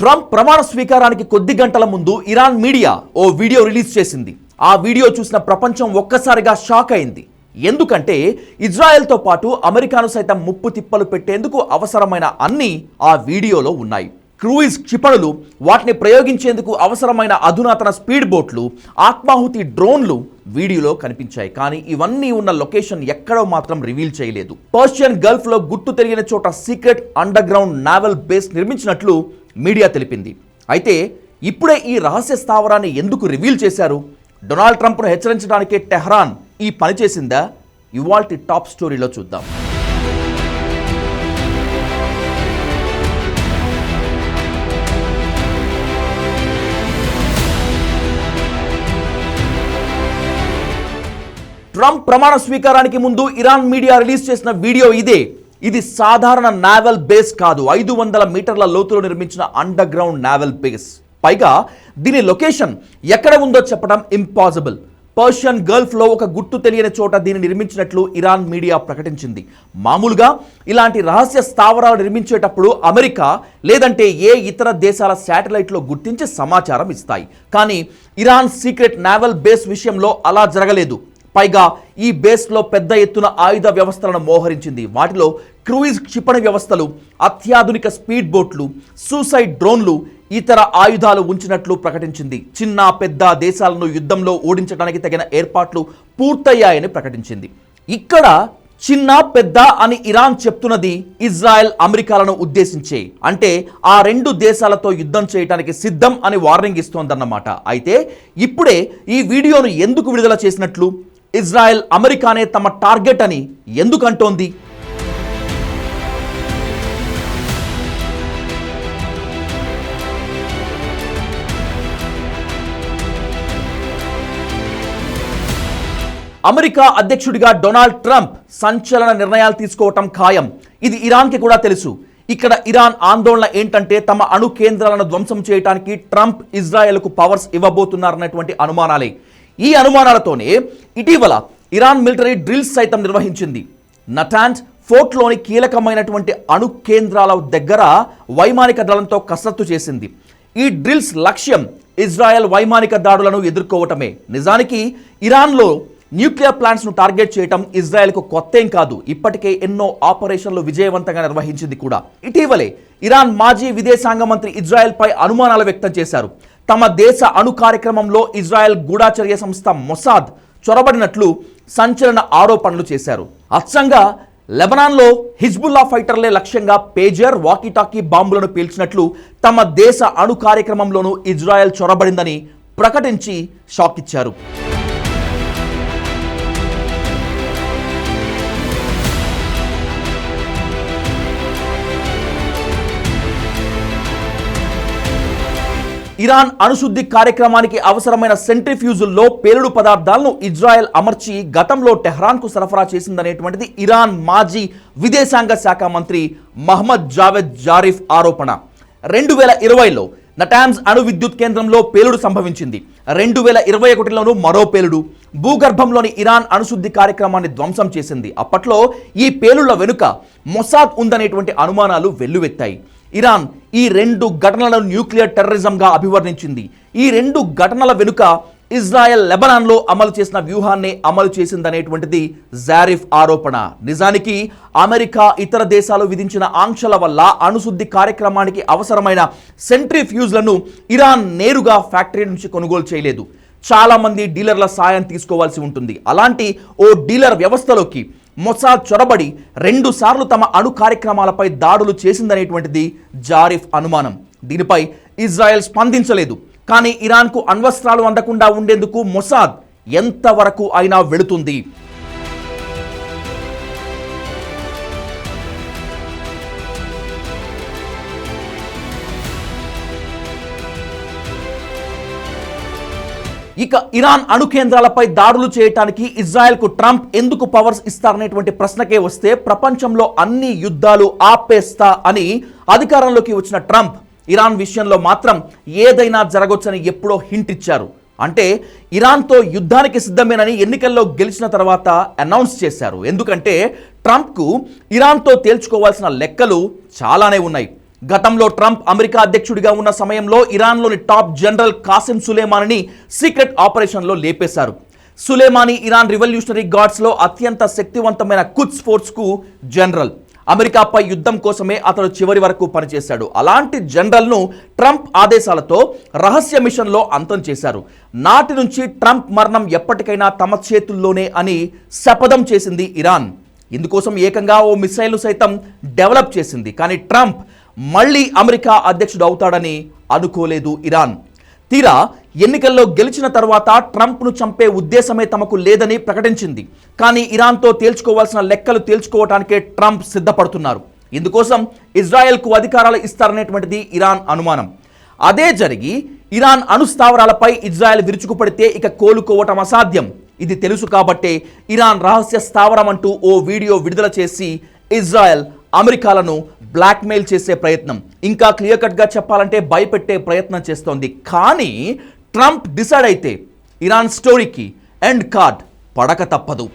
Trump ప్రమాణ స్వీకారానికి కొద్ది గంటల ముందు ఇరాన్ మీడియా ఓ వీడియో రిలీజ్ చేసింది. ఆ వీడియో చూసిన ప్రపంచం ఒక్కసారిగా షాక్ అయింది. ఎందుకంటే ఇజ్రాయెల్తో పాటు అమెరికాను సైతం ముప్పు తిప్పలు పెట్టేందుకు అవసరమైన అన్ని ఆ వీడియోలో ఉన్నాయి. క్రూయిజ్ క్షిపణులు వాటిని ప్రయోగించేందుకు అవసరమైన అధునాతన స్పీడ్ బోట్లు ఆత్మాహుతి డ్రోన్లు వీడియోలో కనిపించాయి. కానీ ఇవన్నీ ఉన్న లొకేషన్ ఎక్కడో మాత్రం రివీల్ చేయలేదు. పర్షియన్ గల్ఫ్లో గుర్తు తెలియని చోట secret underground naval base నిర్మించినట్లు మీడియా తెలిపింది. అయితే ఇప్పుడే ఈ రహస్య స్థావరాన్ని ఎందుకు రివీల్ చేశారు? డొనాల్డ్ ట్రంప్ను హెచ్చరించడానికే టెహ్రాన్ ఈ పని చేసిందా? ఇవాల్టి టాప్ స్టోరీలో చూద్దాం. ట్రంప్ ప్రమాణ స్వీకారానికి ముందు ఇరాన్ మీడియా రిలీజ్ చేసిన వీడియో ఇదే. ఇది సాధారణ నావల్ బేస్ కాదు. ఐదు వందల మీటర్ల లోతులో నిర్మించిన అండర్ గ్రౌండ్ నావెల్ బేస్ పైగా దీని లొకేషన్ ఎక్కడ ఉందో చెప్పడం ఇంపాసిబుల్ పర్షియన్ గల్ఫ్లో ఒక గుర్తు తెలియని చోట దీన్ని నిర్మించినట్లు ఇరాన్ మీడియా ప్రకటించింది. మామూలుగా ఇలాంటి రహస్య స్థావరాలు నిర్మించేటప్పుడు అమెరికా లేదంటే ఏ ఇతర దేశాల శాటిలైట్లో గుర్తించి సమాచారం ఇస్తాయి. కానీ ఇరాన్ సీక్రెట్ నావల్ బేస్ విషయంలో అలా జరగలేదు. పైగా ఈ బేస్లో పెద్ద ఎత్తున ఆయుధ వ్యవస్థలను మోహరించింది. వాటిలో క్రూయిజ్ క్షిపణి వ్యవస్థలు అత్యాధునిక స్పీడ్ బోట్లు సూసైడ్ డ్రోన్లు ఇతర ఆయుధాలు ఉంచినట్లు ప్రకటించింది. చిన్న పెద్ద దేశాలను యుద్ధంలో ఓడించడానికి తగిన ఏర్పాట్లు పూర్తయ్యాయని ప్రకటించింది. ఇక్కడ చిన్న పెద్ద అని ఇరాన్ చెప్తున్నది ఇజ్రాయెల్ అమెరికాలను ఉద్దేశించే. అంటే ఆ రెండు దేశాలతో యుద్ధం చేయడానికి సిద్ధం అని వార్నింగ్ ఇస్తోందన్నమాట. అయితే ఇప్పుడే ఈ వీడియోను ఎందుకు విడుదల చేసినట్లు? ఇజ్రాయెల్ అమెరికానే తమ టార్గెట్ అని ఎందుకు అంటోంది అమెరికా అధ్యక్షుడిగా డొనాల్డ్ ట్రంప్ సంచలన నిర్ణయాలు తీసుకోవటం ఖాయం. ఇది ఇరాన్కి కూడా తెలుసు. ఇక్కడ ఇరాన్ ఆందోళన ఏంటంటే తమ అణు కేంద్రాలను ధ్వంసం చేయడానికి ట్రంప్ ఇజ్రాయెల్కు పవర్స్ ఇవ్వబోతున్నారన్నటువంటి అనుమానాలే. ఈ అనుమానాలతోనే ఇటీవల ఇరాన్ మిలిటరీ డ్రిల్స్ సైతం నిర్వహించింది. నటాన్స్ ఫోర్ట్లోని కీలకమైనటువంటి అణు కేంద్రాల దగ్గర వైమానిక దళంతో కసరత్తు చేసింది. ఈ డ్రిల్స్ లక్ష్యం ఇజ్రాయెల్ వైమానిక దాడులను ఎదుర్కోవటమే. నిజానికి ఇరాన్లో న్యూక్లియర్ ప్లాంట్స్ను టార్గెట్ చేయటం ఇజ్రాయెల్కు కొత్తేం కాదు. ఇప్పటికే ఎన్నో ఆపరేషన్లు విజయవంతంగా నిర్వహించింది కూడా. ఇటీవలే ఇరాన్ మాజీ విదేశాంగ మంత్రి ఇజ్రాయెల్పై అనుమానాలు వ్యక్తం చేశారు. తమ దేశ అణు కార్యక్రమంలో ఇజ్రాయెల్ గూఢాచర్య సంస్థ మొసాద్ చొరబడినట్లు సంచలన ఆరోపణలు చేశారు. అచ్చంగా లెబనాన్లో హిజ్బుల్లా ఫైటర్లే లక్ష్యంగా పేజర్ వాకీటాకీ బాంబులను పీల్చినట్లు తమ దేశ అణు కార్యక్రమంలోనూ ఇజ్రాయెల్ చొరబడిందని ప్రకటించి షాక్ ఇచ్చారు ఇరాన్ అణుశుద్ధి కార్యక్రమానికి అవసరమైన సెంట్రిఫ్యూజుల్లో పేలుడు పదార్థాలను ఇజ్రాయెల్ అమర్చి గతంలో టెహ్రాన్కు సరఫరా చేసిందనేటువంటిది ఇరాన్ మాజీ విదేశాంగ శాఖ మంత్రి మహమ్మద్ జావేద్ జారిఫ్ ఆరోపణ. రెండు వేల ఇరవైలో నటామ్స్ అణు విద్యుత్ కేంద్రంలో పేలుడు సంభవించింది. రెండు వేల ఇరవై ఒకటిలోనూ మరో పేలుడు. భూగర్భంలోని ఇరాన్ అణుశుద్ధి కార్యక్రమాన్ని ధ్వంసం చేసింది. అప్పట్లో ఈ పేలుళ్ళ వెనుక మొసాద్ ఉందనేటువంటి అనుమానాలు వెల్లువెత్తాయి. ఇరాన్ ఈ రెండు ఘటనలను న్యూక్లియర్ టెర్రరిజంగా అభివర్ణించింది. ఈ రెండు ఘటనల వెనుక ఇజ్రాయెల్ లెబనాన్లో అమలు చేసిన వ్యూహాన్ని అమలు చేసిందనేటువంటిది జారిఫ్ ఆరోపణ. నిజానికి అమెరికా ఇతర దేశాలు విధించిన ఆంక్షల వల్ల అణుశుద్ధి కార్యక్రమానికి అవసరమైన సెంట్రిఫ్యూజ్లను ఇరాన్ నేరుగా ఫ్యాక్టరీ నుంచి కొనుగోలు చేయలేదు. చాలామంది డీలర్ల సాయం తీసుకోవాల్సి ఉంటుంది. అలాంటి ఓ డీలర్ వ్యవస్థలోకి మొసాద్ చొరబడి రెండు సార్లు తమ అణు కార్యక్రమాలపై దాడులు చేసిందనేటువంటిది జారిఫ్ అనుమానం. దీనిపై ఇజ్రాయెల్ స్పందించలేదు. కానీ ఇరాన్కు అణ్వస్త్రాలు అందకుండా ఉండేందుకు మొసాద్ ఎంతవరకు అయినా వెళుతుంది. ఇక ఇరాన్ అణు కేంద్రాలపై దాడులు చేయటానికి ఇజ్రాయెల్కు ట్రంప్ ఎందుకు పవర్స్ ఇస్తారనేటువంటి ప్రశ్నకే వస్తే ప్రపంచంలో అన్ని యుద్ధాలు ఆపేస్తా అని అధికారంలోకి వచ్చిన ట్రంప్ ఇరాన్ విషయంలో మాత్రం ఏదైనా జరగొచ్చని ఎప్పుడో హింట్ ఇచ్చారు. అంటే ఇరాన్తో యుద్ధానికి సిద్ధమేనని ఎన్నికల్లో గెలిచిన తర్వాత అనౌన్స్ చేశారు. ఎందుకంటే ట్రంప్కు ఇరాన్తో తేల్చుకోవాల్సిన లెక్కలు చాలానే ఉన్నాయి. గతంలో ట్రంప్ అమెరికా అధ్యక్షుడిగా ఉన్న సమయంలో ఇరాన్లోని టాప్ జనరల్ కాసిం సులేమానిని సీక్రెట్ ఆపరేషన్లో లేపేశారు. సులేమాని ఇరాన్ రివల్యూషనరీ గార్డ్స్లో అత్యంత శక్తివంతమైన కుత్స్ ఫోర్స్కు జనరల్. అమెరికాపై యుద్ధం కోసమే అతడు చివరి వరకు పనిచేశాడు. అలాంటి జనరల్ను ట్రంప్ ఆదేశాలతో రహస్య మిషన్లో అంతం చేశారు. నాటి నుంచి ట్రంప్ మరణం ఎప్పటికైనా తమ చేతుల్లోనే అని శపథం చేసింది ఇరాన్. ఇందుకోసం ఏకంగా ఓ మిసైల్ను సైతం డెవలప్ చేసింది. కానీ ట్రంప్ మళ్ళీ అమెరికా అధ్యక్షుడు అవుతాడని అనుకోలేదు ఇరాన్. తీరా ఎన్నికల్లో గెలిచిన తర్వాత ట్రంప్ను చంపే ఉద్దేశమే తమకు లేదని ప్రకటించింది. కానీ ఇరాన్తో తేల్చుకోవాల్సిన లెక్కలు తేల్చుకోవటానికే ట్రంప్ సిద్ధపడుతున్నారు. ఇందుకోసం ఇజ్రాయెల్కు అధికారాలు ఇస్తారనేటువంటిది ఇరాన్ అనుమానం. అదే జరిగి ఇరాన్ అణుస్థావరాలపై ఇజ్రాయెల్ విరుచుకుపడితే ఇక కోలుకోవటం అసాధ్యం. ఇది తెలుసు కాబట్టే ఇరాన్ రహస్య స్థావరం అంటూ ఓ వీడియో విడుదల చేసి ఇజ్రాయెల్ అమెరికాలను బ్లాక్మెయిల్ చేసే ప్రయత్నం. ఇంకా క్లియర్ కట్గా చెప్పాలంటే భయపెట్టే ప్రయత్నం చేస్తోంది. కానీ ట్రంప్ డిసైడ్ అయితే ఇరాన్ స్టోరీకి ఎండ్ కార్డ్ పడక తప్పదు.